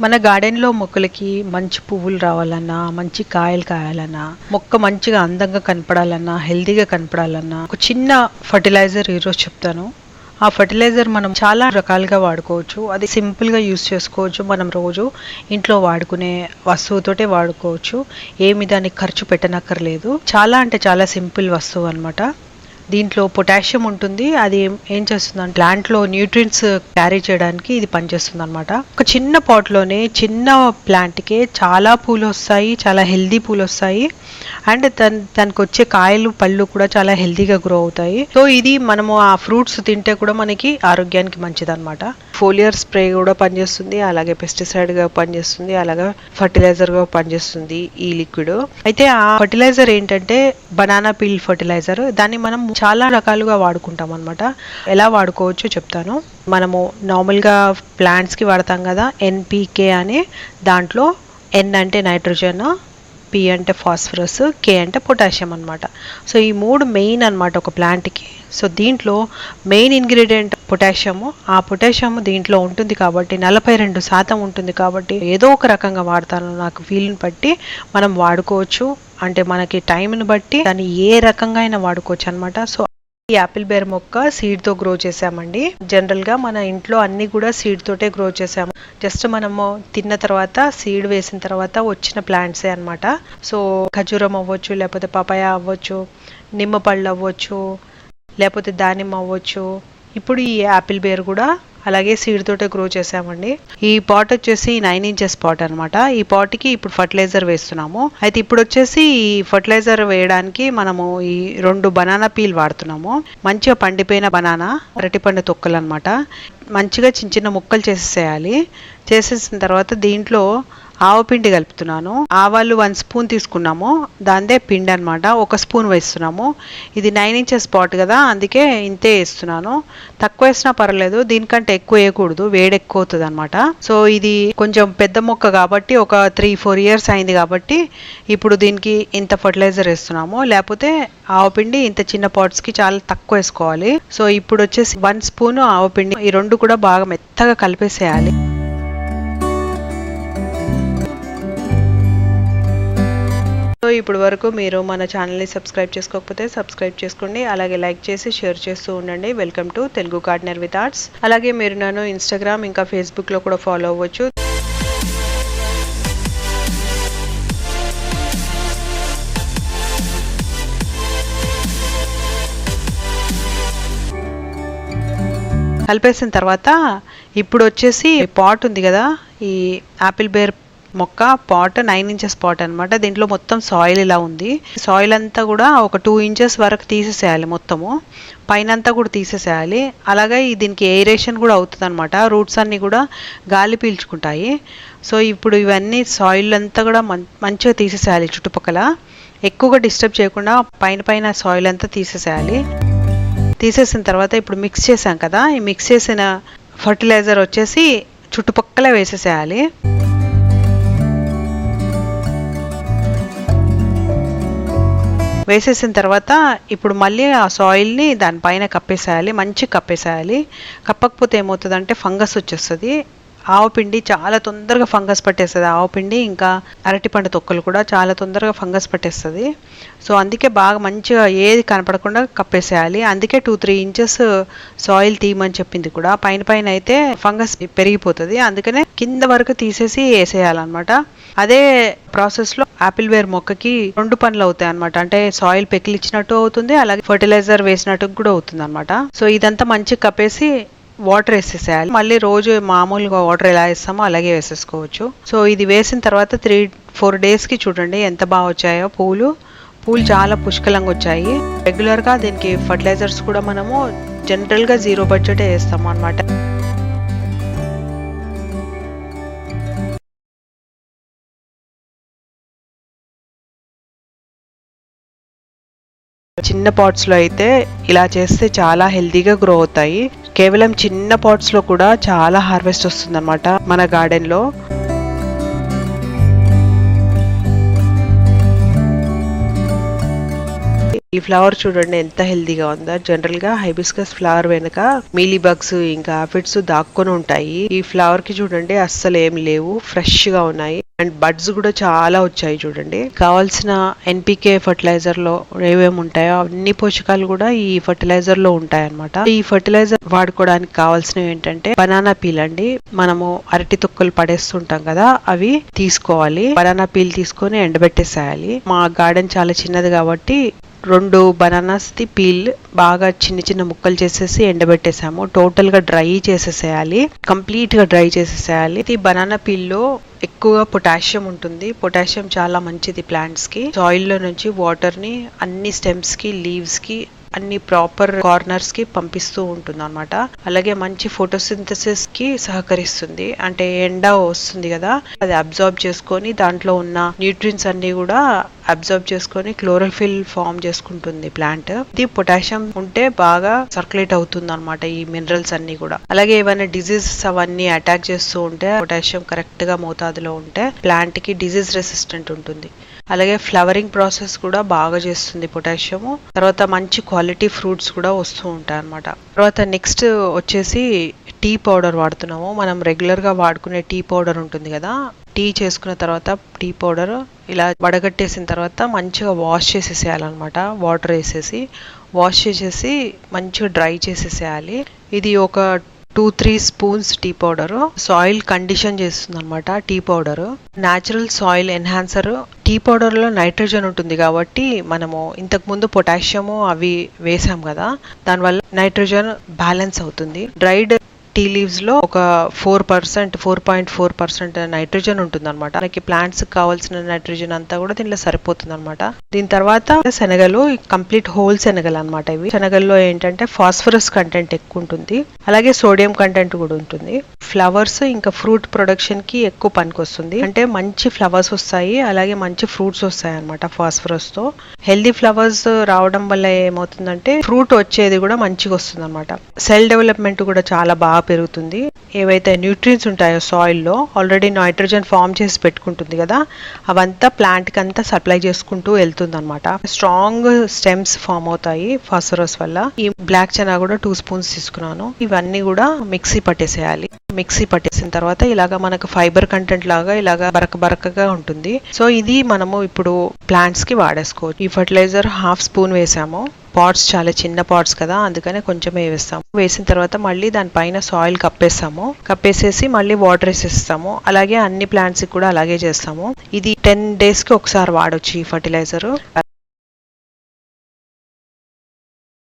మన గార్డెన్లో మొక్కలకి మంచి పువ్వులు రావాలన్నా మంచి కాయలు కాయాలన్నా మొక్క మంచిగా అందంగా కనపడాలన్నా హెల్తీగా కనపడాలన్నా ఒక చిన్న ఫర్టిలైజర్ ఈరోజు చెప్తాను. ఆ ఫర్టిలైజర్ మనం చాలా రకాలుగా వాడుకోవచ్చు. అది సింపుల్గా యూస్ చేసుకోవచ్చు. మనం రోజు ఇంట్లో వాడుకునే వస్తువుతోటే వాడుకోవచ్చు. ఏమి దానికి ఖర్చు పెట్టనక్కర్లేదు. చాలా అంటే చాలా సింపుల్ వస్తువు అన్నమాట. దీంట్లో పొటాషియం ఉంటుంది. అది ఏం ఏం చేస్తుందంటే ప్లాంట్లో న్యూట్రియంట్స్ క్యారీ చేయడానికి ఇది పనిచేస్తుంది అనమాట ఒక చిన్న పాట్లోనే చిన్న ప్లాంట్కే చాలా పూలు వస్తాయి చాలా హెల్దీ పూలు వస్తాయి. అండ్ దాని దానికి వచ్చే కాయలు పళ్ళు కూడా చాలా హెల్దీగా గ్రో అవుతాయి. సో ఇది మనము ఆ ఫ్రూట్స్ తింటే కూడా మనకి ఆరోగ్యానికి మంచిది అనమాట ఫోలియర్ స్ప్రే కూడా పనిచేస్తుంది అలాగే పెస్టిసైడ్గా పనిచేస్తుంది అలాగే ఫర్టిలైజర్గా పనిచేస్తుంది ఈ లిక్విడ్ అయితే ఆ ఫర్టిలైజర్ ఏంటంటే బనానా పీల్ ఫర్టిలైజర్ దాన్ని మనం చాలా రకాలుగా వాడుకుంటాం అనమాట ఎలా వాడుకోవచ్చో చెప్తాను. మనము నార్మల్గా ప్లాంట్స్కి వాడతాం కదా ఎన్పికే అనే దాంట్లో ఎన్ అంటే నైట్రోజన్ పి అంటే ఫాస్ఫరస్ కే అంటే పొటాషియం అనమాట సో ఈ మూడు మెయిన్ అన్నమాట ఒక ప్లాంట్కి సో దీంట్లో మెయిన్ ఇంగ్రీడియంట్ పొటాషియము. ఆ పొటాషియం దీంట్లో ఉంటుంది కాబట్టి నలభై రెండు శాతం ఉంటుంది కాబట్టి ఏదో ఒక రకంగా వాడతాను. నాకు వీలుని బట్టి మనం వాడుకోవచ్చు. అంటే మనకి టైంని బట్టి దాన్ని ఏ రకంగా అయినా వాడుకోవచ్చు అనమాట సో ఈ యాపిల్ బేర్ మొక్క సీడ్తో గ్రో చేసామండి. జనరల్గా మన ఇంట్లో అన్ని కూడా సీడ్ తోటే గ్రో చేసాము. జస్ట్ మనము తిన్న తర్వాత సీడ్ వేసిన తర్వాత వచ్చిన ప్లాంట్సే అనమాట సో ఖజూరం అవ్వచ్చు లేకపోతే పపాయ అవ్వచ్చు నిమ్మ పళ్ళు అవ్వచ్చు లేకపోతే దానిమ్మ అవ్వచ్చు ఇప్పుడు ఈ యాపిల్ బేర్ కూడా అలాగే సీడ్ తోటే గ్రో చేసామండి ఈ పాట్ వచ్చేసి నైన్ ఇంచెస్ పాట్ అనమాట ఈ పాట్కి ఇప్పుడు ఫర్టిలైజర్ వేస్తున్నాము. అయితే ఇప్పుడు వచ్చేసి ఈ ఫర్టిలైజర్ వేయడానికి మనము ఈ రెండు బనానా పీల్ వాడుతున్నాము. మంచిగా పండిపోయిన బనానా అరటిపండు తొక్కలు అనమాట మంచిగా చిన్న చిన్న ముక్కలు చేసేసేయాలి. చేసేసిన తర్వాత దీంట్లో ఆవపిండి కలుపుతున్నాను. ఆవాలు వన్ స్పూన్ తీసుకున్నాము. దాందే పిండి అనమాట ఒక స్పూన్ వేస్తున్నాము. ఇది నైన్ ఇంచెస్ పాట్ కదా అందుకే ఇంతే వేస్తున్నాను. తక్కువ వేసినా పర్లేదు దీనికంటే ఎక్కువ వేయకూడదు. వేడి ఎక్కువ అవుతుంది అనమాట సో ఇది కొంచెం పెద్ద మొక్క కాబట్టి ఒక త్రీ ఫోర్ ఇయర్స్ అయింది కాబట్టి ఇప్పుడు దీనికి ఇంత ఫర్టిలైజర్ వేస్తున్నాము. లేకపోతే ఆవపిండి ఇంత చిన్న పాట్స్కి చాలా తక్కువ వేసుకోవాలి. సో ఇప్పుడు వచ్చేసి వన్ స్పూన్ ఆవపిండి ఈ రెండు కూడా బాగా మెత్తగా కలిపేసేయాలి. సో ఇప్పుడు వరకు మీరు మన ఛానల్ని సబ్స్క్రైబ్ చేసుకోకపోతే సబ్స్క్రైబ్ చేసుకోండి. అలాగే లైక్ చేసి షేర్ చేస్తూ ఉండండి. Welcome to Telugu gardener with arts. అలాగే మీరు నన్ను ఇన్స్టాగ్రామ్ ఇంకా ఫేస్బుక్లో కూడా ఫాలో అవ్వచ్చు. కలిపేసిన తర్వాత ఇప్పుడు వచ్చేసి పాట్ ఉంది కదా ఈ యాపిల్ బేర్ మొక్క పాట్ నైన్ ఇంచెస్ పాట్ అనమాట దీంట్లో మొత్తం సాయిల్ ఇలా ఉంది. సాయిల్ అంతా కూడా ఒక టూ ఇంచెస్ వరకు తీసేసేయాలి మొత్తము. పైన అంతా కూడా తీసేసేయాలి. అలాగే దీనికి ఎయిరేషన్ కూడా అవుతుంది అనమాట రూట్స్ అన్నీ కూడా గాలి పీల్చుకుంటాయి. సో ఇప్పుడు ఇవన్నీ సాయిల్ అంతా కూడా మం మంచిగా తీసేసేయాలి చుట్టుపక్కల. ఎక్కువగా డిస్టర్బ్ చేయకుండా పైన పైన సాయిల్ అంతా తీసేసేయాలి. తీసేసిన తర్వాత ఇప్పుడు మిక్స్ చేసాం కదా. ఈ మిక్స్ చేసిన ఫర్టిలైజర్ వచ్చేసి చుట్టుపక్కల వేసేసేయాలి. వేసేసిన తర్వాత ఇప్పుడు మళ్ళీ ఆ సాయిల్ని దానిపైన కప్పేసేయాలి మంచి కప్పేసేయాలి. కప్పకపోతే ఏమవుతుందంటే ఫంగస్ వచ్చేస్తుంది. ఆవపిండి చాలా తొందరగా ఫంగస్ పట్టేస్తుంది. ఆవపిండి ఇంకా అరటిపండు తొక్కలు కూడా చాలా తొందరగా ఫంగస్ పట్టేస్తుంది. సో అందుకే బాగా మంచిగా ఏది కనపడకుండా కప్పేసేయాలి. అందుకే టూ త్రీ ఇంచెస్ సాయిల్ తీయమని చెప్పింది కూడా. పైన పైన అయితే ఫంగస్ పెరిగిపోతుంది. అందుకనే కింద వరకు తీసేసి వేసేయాలన్నమాట. అదే ప్రాసెస్లో ఆపిల్ వేర్ మొక్కకి రెండు పనులు అవుతాయి అనమాట అంటే సాయిల్ పెకిలిచ్చినట్టు అవుతుంది అలాగే ఫర్టిలైజర్ వేసినట్టు కూడా అవుతుంది అనమాట సో ఇదంతా మంచిగా కప్పేసి వాటర్ వేసేసేయాలి. మళ్ళీ రోజు మామూలుగా వాటర్ ఎలా వేస్తామో అలాగే వేసేసుకోవచ్చు. సో ఇది వేసిన తర్వాత త్రీ ఫోర్ డేస్కి చూడండి ఎంత బాగా వచ్చాయో పూలు. పూలు చాలా పుష్కలంగా వచ్చాయి. రెగ్యులర్గా దీనికి ఫర్టిలైజర్స్ కూడా మనము జనరల్గా జీరో బడ్జెటే వేస్తాము అనమాట చిన్న పాట్స్లో లో అయితే ఇలా చేస్తే చాలా హెల్తీగా గ్రో అవుతాయి. కేవలం చిన్న పాట్స్లో లో కూడా చాలా హార్వెస్ట్ వస్తుందన్నమాట మన గార్డెన్లో లో. ఈ ఫ్లవర్ చూడండి ఎంత హెల్దీగా ఉందో. జనరల్గా హైబిస్కస్ ఫ్లవర్ వెనుక మీలీ బగ్స్ ఇంకా ఆఫిడ్స్ దాక్కొని ఉంటాయి. ఈ ఫ్లవర్కి చూడండి అస్సలు ఏం లేవు. ఫ్రెష్గా ఉన్నాయి. అండ్ బడ్స్ కూడా చాలా వచ్చాయి చూడండి. కావాల్సిన ఎన్పికే ఫర్టిలైజర్లో ఏమేమి ఉంటాయో అన్ని పోషకాలు కూడా ఈ ఫర్టిలైజర్లో ఉంటాయి ఈ ఫర్టిలైజర్ వాడుకోవడానికి కావాల్సినవి ఏంటంటే బనానా పీల్ అండి. మనము అరటి తొక్కలు పడేస్తుంటాం కదా అవి తీసుకోవాలి. బనానా పీల్ తీసుకొని ఎండబెట్టేసేయాలి. మా గార్డెన్ చాలా చిన్నది కాబట్టి రెండు బనానాస్ ది పీల్ బాగా చిన్న చిన్న ముక్కలు చేసేసి ఎండబెట్టేసాము. టోటల్గా డ్రై చేసేసేయాలి. కంప్లీట్గా డ్రై చేసేసేయాలి. ఇది బనానా పీల్లో పొటాషియం ఉంటుంది. పొటాషియం చాలా మంచిది ప్లాంట్స్కి. సాయిల్లో నుంచి వాటర్ని అన్ని స్టెమ్స్కి లీవ్స్కి అన్ని ప్రాపర్ కార్నర్స్కి పంపిస్తూ ఉంటుంది అనమాట అలాగే మంచి ఫోటోసింథసిస్కి సహకరిస్తుంది. అంటే ఎండ వస్తుంది కదా అది అబ్జార్బ్ చేసుకొని దాంట్లో ఉన్న న్యూట్రియన్స్ అన్ని కూడా అబ్జర్వ్ చేసుకొని క్లోరోఫిల్ ఫామ్ చేసుకుంటుంది ప్లాంట్. ఇది పొటాషియం ఉంటే బాగా సర్క్యులేట్ అవుతుంది అనమాట ఈ మినరల్స్ అన్ని కూడా. అలాగే ఏమైనా డిజీజెస్ అవన్నీ అటాక్ చేస్తూ ఉంటే పొటాషియం కరెక్ట్గా మోతాదులో ఉంటే ప్లాంట్కి డిజీజ్ రెసిస్టెంట్ ఉంటుంది. అలాగే ఫ్లవరింగ్ ప్రాసెస్ కూడా బాగా చేస్తుంది పొటాషియం తర్వాత మంచి క్వాలిటీ ఫ్రూట్స్ కూడా వస్తూ ఉంటాయి అనమాట తర్వాత నెక్స్ట్ వచ్చేసి టీ పౌడర్ వాడుతున్నాము. మనం రెగ్యులర్గా వాడుకునే టీ పౌడర్ ఉంటుంది కదా టీ చేసుకున్న తర్వాత టీ పౌడర్ ఇలా వడగట్టేసిన తర్వాత మంచిగా వాష్ చేసేసేయాలన్నమాట. వాటర్ వేసేసి వాష్ చేసేసి మంచిగా డ్రై చేసేసేయాలి. ఇది ఒక two three spoons tea powder. Soil condition చేస్తుంది అనమాట tea powder. Natural soil enhancer. Tea పౌడర్లో నైట్రోజన్ ఉంటుంది కాబట్టి మనము ఇంతకుముందు పొటాషియము అవి వేసాం కదా. దానివల్ల నైట్రోజన్ బ్యాలెన్స్ అవుతుంది. డ్రైడ్ టీ లీవ్స్లో ఒక four percent four point four percent nitrogen ఉంటుందన్నమాట. మనకి ప్లాంట్స్కి కావాల్సిన నైట్రోజన్ అంతా కూడా దీనిలో సరిపోతుంది అనమాట దీని తర్వాత శనగలు కంప్లీట్ హోల్ శనగలు అనమాట ఇవి. శనగల్లో ఏంటంటే ఫాస్ఫరస్ కంటెంట్ ఎక్కువ ఉంటుంది. అలాగే సోడియం కంటెంట్ కూడా ఉంటుంది. ఫ్లవర్స్ ఇంకా ఫ్రూట్ ప్రొడక్షన్కి ఎక్కువ పనికొస్తుంది. అంటే మంచి ఫ్లవర్స్ వస్తాయి అలాగే మంచి ఫ్రూట్స్ వస్తాయి అనమాట ఫాస్ఫరస్తో. హెల్దీ ఫ్లవర్స్ రావడం వల్ల ఏమవుతుందంటే ఫ్రూట్ వచ్చేది కూడా మంచిగా వస్తుంది అనమాట సెల్ డెవలప్మెంట్ కూడా చాలా బాగా పెరుగుతుంది. ఏవైతే న్యూట్రియన్స్ ఉంటాయో సాయిల్లో ఆల్రెడీ నైట్రోజన్ ఫామ్ చేసి పెట్టుకుంటుంది కదా అవంతా ప్లాంట్కి అంతా సప్లై చేసుకుంటూ వెళ్తుంది అనమాట స్ట్రాంగ్ స్టెమ్స్ ఫామ్ అవుతాయి ఫాస్ఫరస్ వల్ల. ఈ బ్లాక్ చనా కూడా టూ స్పూన్స్ తీసుకున్నాను. ఇవన్నీ కూడా మిక్సీ పట్టేసేయాలి. మిక్సీ పట్టేసిన తర్వాత ఇలాగా మనకు ఫైబర్ కంటెంట్ లాగా ఇలాగా బరక బరకగా ఉంటుంది. సో ఇది మనము ఇప్పుడు ప్లాంట్స్కి వాడేసుకోవచ్చు. ఈ ఫర్టిలైజర్ హాఫ్ స్పూన్ వేసాము. పాట్స్ చాలా చిన్న పాట్స్ కదా అందుకనే కొంచెమే వేస్తాము. వేసిన తర్వాత మళ్ళీ దానిపైన సాయిల్ కప్పేస్తాము. కప్పేసేసి మళ్ళీ వాటర్ వేసేస్తాము. అలాగే అన్ని ప్లాంట్స్ కూడా అలాగే చేస్తాము. ఇది టెన్ డేస్కి ఒకసారి వాడొచ్చు ఈ ఫర్టిలైజర్.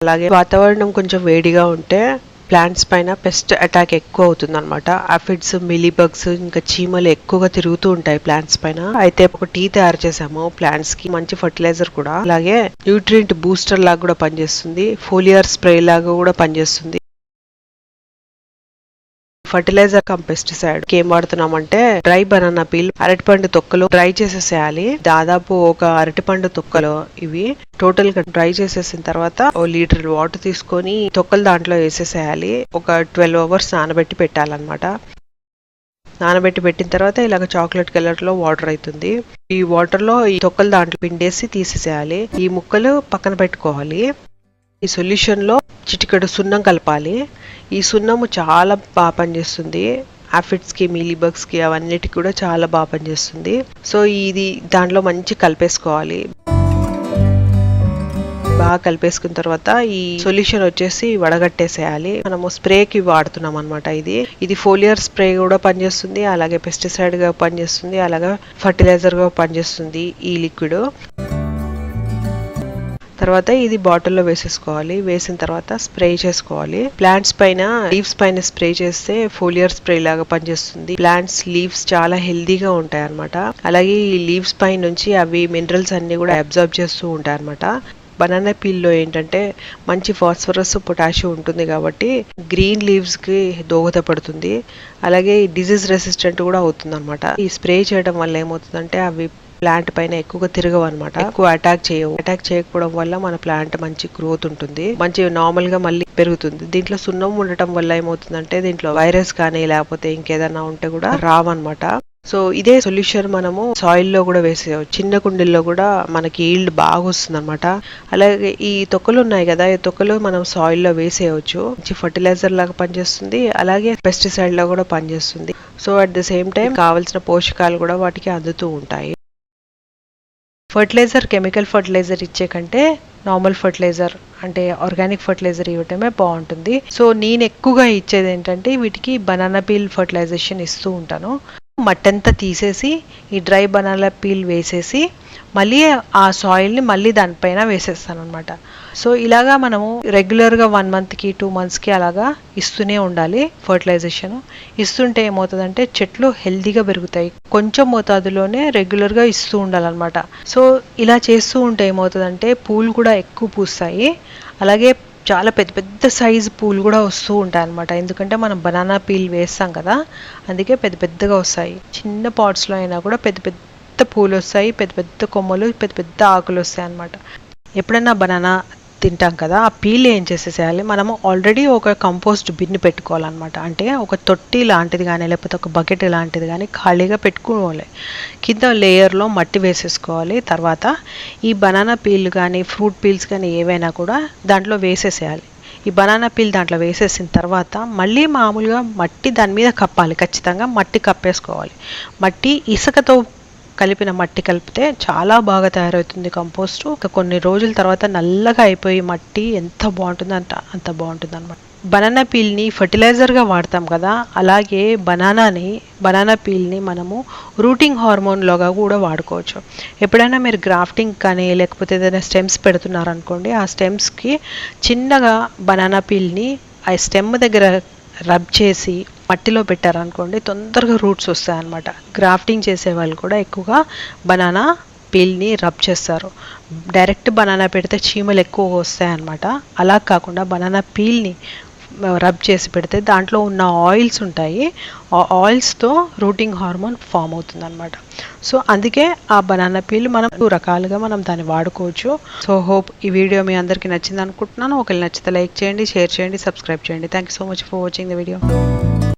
అలాగే వాతావరణం కొంచెం వేడిగా ఉంటే ప్లాంట్స్ పైన పెస్ట్ అటాక్ ఎక్కువ అవుతుంది అనమాట ఆఫిడ్స్ మిలీబగ్స్ ఇంకా చీమలు ఎక్కువగా తిరుగుతూ ఉంటాయి ప్లాంట్స్ పైన. అయితే ఒక టీ తయారు చేసాము ప్లాంట్స్కి. మంచి ఫర్టిలైజర్ కూడా. అలాగే న్యూట్రియంట్ బూస్టర్ లాగా కూడా పనిచేస్తుంది. ఫోలియర్ స్ప్రే లాగా కూడా పనిచేస్తుంది. ఫర్టిలైజర్ కమ్ పెస్టిసైడ్ ఏం వాడుతున్నామంటే డ్రై బనానా పీల్ అరటిపండు తొక్కలు డ్రై చేసేసేయాలి. దాదాపు ఒక అరటిపండు తొక్కలు ఇవి టోటల్గా డ్రై చేసేసిన తర్వాత ఓ లీటర్ వాటర్ తీసుకొని తొక్కలు దాంట్లో వేసేసేయాలి. ఒక ట్వెల్వ్ అవర్స్ నానబెట్టి పెట్టాలన్నమాట. నానబెట్టి పెట్టిన తర్వాత ఇలాగ చాక్లెట్ కలర్లో వాటర్ అవుతుంది ఈ వాటర్లో ఈ తొక్కలు దాంట్లో పిండేసి తీసేసేయాలి. ఈ ముక్కలు పక్కన పెట్టుకోవాలి. ఈ సొల్యూషన్లో చిటికెడు సున్నం కలపాలి. ఈ సున్నము చాలా బాగా పనిచేస్తుంది. ఆఫిడ్స్కి కి అవన్నిటికి కూడా చాలా బాగా పనిచేస్తుంది. సో ఇది దాంట్లో మంచి కలిపేసుకోవాలి. బాగా కలిపేసుకున్న తర్వాత ఈ సొల్యూషన్ వచ్చేసి వడగట్టేసేయాలి. మనము స్ప్రేకి వాడుతున్నాం అనమాట ఇది. ఇది ఫోలియర్ స్ప్రే కూడా పనిచేస్తుంది. అలాగే పెస్టిసైడ్గా పనిచేస్తుంది. అలాగే ఫర్టిలైజర్గా పనిచేస్తుంది ఈ లిక్విడ్ తర్వాత ఇది బాటిల్లో వేసేసుకోవాలి. వేసిన తర్వాత స్ప్రే చేసుకోవాలి. ప్లాంట్స్ పైన లీవ్స్ పైన స్ప్రే చేస్తే ఫోలియర్ స్ప్రే లాగా పనిచేస్తుంది. ప్లాంట్స్ లీవ్స్ చాలా హెల్దీగా ఉంటాయి అనమాట అలాగే ఈ లీవ్స్ పై నుంచి అవి మినరల్స్ అన్ని కూడా అబ్జర్వ్ చేస్తూ ఉంటాయి అనమాట బనానా పీల్లో ఏంటంటే మంచి ఫాస్ఫరస్ పొటాషియం ఉంటుంది కాబట్టి గ్రీన్ లీవ్స్కి దోహదపడుతుంది. అలాగే డిజీజ్ రెసిస్టెంట్ కూడా అవుతుంది అనమాట ఈ స్ప్రే చేయడం వల్ల ఏమవుతుందంటే అవి ప్లాంట్ పైన ఎక్కువగా తిరగవు అనమాట ఎక్కువ అటాక్ చేయవు. అటాక్ చేయకపోవడం వల్ల మన ప్లాంట్ మంచి గ్రోత్ ఉంటుంది. మంచి నార్మల్గా మళ్ళీ పెరుగుతుంది. దీంట్లో సున్నం ఉండటం వల్ల ఏమవుతుందంటే దీంట్లో వైరస్ కానీ లేకపోతే ఇంకేదైనా ఉంటే కూడా రావన్నమాట. సో ఇదే సొల్యూషన్ మనము సాయిల్లో కూడా వేసేయచ్చు. చిన్న కుండీల్లో కూడా మనకి ఈల్డ్ బాగా వస్తుంది అనమాట అలాగే ఈ తొక్కలు ఉన్నాయి కదా ఈ తొక్కలు మనం సాయిల్లో వేసేయచ్చు. వేసేయవచ్చు మంచి ఫర్టిలైజర్ లాగా పనిచేస్తుంది. అలాగే పెస్టిసైడ్లో కూడా పనిచేస్తుంది. So at the same time కావాల్సిన పోషకాలు కూడా వాటికి అందుతూ ఉంటాయి. ఫర్టిలైజర్ కెమికల్ ఫర్టిలైజర్ ఇచ్చే కంటే నార్మల్ ఫర్టిలైజర్ అంటే ఆర్గానిక్ ఫర్టిలైజర్ ఇవ్వటమే బాగుంటుంది. సో నేను ఎక్కువగా ఇచ్చేది ఏంటంటే వీటికి బనానా పీల్ ఫర్టిలైజేషన్ ఇస్తూ ఉంటాను. మట్టంతా తీసేసి ఈ డ్రై బనానా పీల్ వేసేసి మళ్ళీ ఆ సాయిల్ని మళ్ళీ దానిపైన వేసేస్తాను అనమాట సో ఇలాగా మనము రెగ్యులర్గా వన్ మంత్కి టూ మంత్స్కి అలాగా ఇస్తూనే ఉండాలి ఫర్టిలైజేషన్. ఇస్తుంటే ఏమవుతుందంటే చెట్లు హెల్దీగా పెరుగుతాయి. కొంచెం మోతాదులోనే రెగ్యులర్గా ఇస్తూ ఉండాలన్నమాట. సో ఇలా చేస్తూ ఉంటే ఏమవుతుందంటే పూలు కూడా ఎక్కువ పూస్తాయి. అలాగే చాలా పెద్ద పెద్ద సైజు పూలు కూడా వస్తూ ఉంటాయి అనమాట ఎందుకంటే మనం బనానా పీల్ వేస్తాం కదా అందుకే పెద్ద పెద్దగా వస్తాయి. చిన్న పాట్స్లో అయినా కూడా పెద్ద పెద్ద పూలు వస్తాయి పెద్ద పెద్ద కొమ్మలు పెద్ద పెద్ద ఆకులు వస్తాయి అనమాట ఎప్పుడైనా బనానా తింటాం కదా ఆ పీల్ ఏం చేసేసేయాలి? మనము ఆల్రెడీ ఒక కంపోస్ట్ బిన్ పెట్టుకోవాలన్నమాట. అంటే ఒక తొట్టి లాంటిది కానీ లేకపోతే ఒక బకెట్ లాంటిది కానీ ఖాళీగా పెట్టుకోవాలి. కింద లేయర్లో మట్టి వేసేసుకోవాలి. తర్వాత ఈ బనానా పీల్ కానీ ఫ్రూట్ పీల్స్ కానీ ఏవైనా కూడా దాంట్లో వేసేసేయాలి. ఈ బనానా పీల్ దాంట్లో వేసేసిన తర్వాత మళ్ళీ మామూలుగా మట్టి దాని మీద కప్పాలి. ఖచ్చితంగా మట్టి కప్పేసుకోవాలి. మట్టి ఇసుకతో కలిపిన మట్టి కలిపితే చాలా బాగా తయారవుతుంది కంపోస్ట్. ఒక కొన్ని రోజుల తర్వాత నల్లగా అయిపోయి మట్టి ఎంత బాగుంటుందో అంత అంత బాగుంటుంది అనమాట బనానా పీల్ని ఫర్టిలైజర్గా వాడతాం కదా అలాగే బనానాని బనానా పీల్ని మనము రూటింగ్ హార్మోన్లోగా కూడా వాడుకోవచ్చు. ఎప్పుడైనా మీరు గ్రాఫ్టింగ్ కానీ లేకపోతే ఏదైనా స్టెమ్స్ పెడుతున్నారనుకోండి ఆ స్టెమ్స్కి చిన్నగా బనానా పీల్ని ఆ స్టెమ్ దగ్గర రబ్ చేసి మట్టిలో పెట్టారనుకోండి తొందరగా రూట్స్ వస్తాయన్నమాట. గ్రాఫ్టింగ్ చేసే వాళ్ళు కూడా ఎక్కువగా బనానా పీల్ని రబ్ చేస్తారు. డైరెక్ట్ బనానా పెడితే చీమలు ఎక్కువగా వస్తాయన్నమాట. అలా కాకుండా బనానా పీల్ని రబ్ చేసి పెడితే దాంట్లో ఉన్న ఆయిల్స్ ఉంటాయి. ఆ ఆయిల్స్తో రూటింగ్ హార్మోన్ ఫామ్ అవుతుంది అనమాట సో అందుకే ఆ బనానా పీల్ మనం రకాలుగా మనం దాన్ని వాడుకోవచ్చు. సో హోప్ ఈ వీడియో మీ అందరికీ నచ్చింది అనుకుంటున్నాను ఒకవేళ నచ్చితే లైక్ చేయండి షేర్ చేయండి సబ్స్క్రైబ్ చేయండి. Thank you so much for watching the video